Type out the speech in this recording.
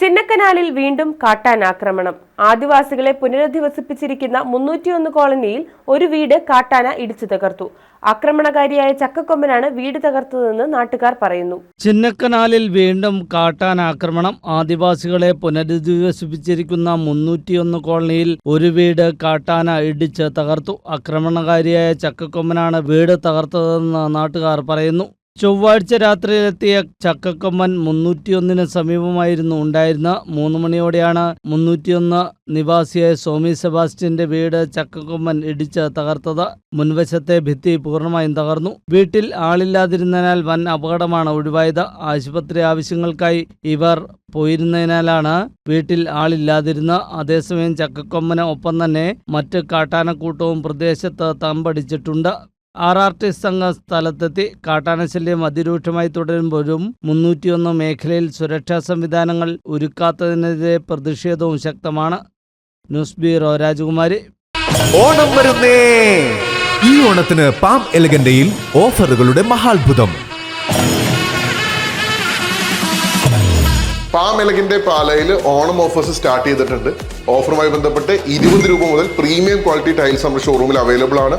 ചിന്നക്കനാലിൽ വീണ്ടും കാട്ടാൻ ആക്രമണം. ആദിവാസികളെ പുനരധിവസിപ്പിച്ചിരിക്കുന്ന മുന്നൂറ്റിയൊന്ന് കോളനിയിൽ ഒരു വീട് കാട്ടാന ഇടിച്ചു തകർത്തു. ആക്രമണകാരിയായ ചക്കക്കൊമ്പനാണ് വീട് തകർത്തതെന്ന് നാട്ടുകാർ പറയുന്നു. ചിന്നക്കനാലിൽ വീണ്ടും കാട്ടാൻ ആക്രമണം. ആദിവാസികളെ പുനരധിവസിപ്പിച്ചിരിക്കുന്ന മുന്നൂറ്റിയൊന്ന് കോളനിയിൽ ഒരു വീട് കാട്ടാന ഇടിച്ച് തകർത്തു. ആക്രമണകാരിയായ ചക്കക്കൊമ്പനാണ് വീട് തകർത്തതെന്ന് നാട്ടുകാർ പറയുന്നു. ചൊവ്വാഴ്ച രാത്രിയിലെത്തിയ ചക്കക്കൊമ്പൻ മുന്നൂറ്റിയൊന്നിന് സമീപമായിരുന്നു. ഉണ്ടായിരുന്ന മൂന്ന് മണിയോടെയാണ് മുന്നൂറ്റിയൊന്ന് നിവാസിയായ സോമി സെബാസ്റ്റ്യന്റെ വീട് ചക്കക്കൊമ്പൻ ഇടിച്ച് തകർത്തത്. മുൻവശത്തെ ഭിത്തി പൂർണമായും തകർന്നു. വീട്ടിൽ ആളില്ലാതിരുന്നതിനാൽ വൻ അപകടമാണ് ഒഴിവായത്. ആശുപത്രി ആവശ്യങ്ങൾക്കായി ഇവർ പോയിരുന്നതിനാലാണ് വീട്ടിൽ ആളില്ലാതിരുന്ന. അതേസമയം ചക്കക്കൊമ്പന് ഒപ്പം തന്നെ മറ്റ് കാട്ടാനക്കൂട്ടവും പ്രദേശത്ത് തമ്പടിച്ചിട്ടുണ്ട്. ആർ ആർ ടി സംഘം സ്ഥലത്തെത്തി കാട്ടാനശല്യം അതിരൂക്ഷമായി തുടരുമ്പോഴും മുന്നൂറ്റിയൊന്ന് മേഖലയിൽ സുരക്ഷാ സംവിധാനങ്ങൾ ഒരുക്കാത്തതിനെതിരെ പ്രതിഷേധവും ശക്തമാണ്. ന്യൂസ് ബ്യൂറോ രാജകുമാരി. ഓണം വരുന്നേ. ഈ ഓണത്തിന് പാം എലഗന്റയിൽ ഓഫറുകളുടെ മഹാത്ഭുതം. പാം എലഗിന്റെ പാലയിൽ ഓണം ഓഫേഴ്സ് സ്റ്റാർട്ട് ചെയ്തിട്ടുണ്ട്. ഓഫറുമായി ബന്ധപ്പെട്ട് ഇരുപത് രൂപ മുതൽ പ്രീമിയം ക്വാളിറ്റി ടൈൽസ് നമ്മുടെ ഷോറൂമിൽ അവൈലബിൾ ആണ്.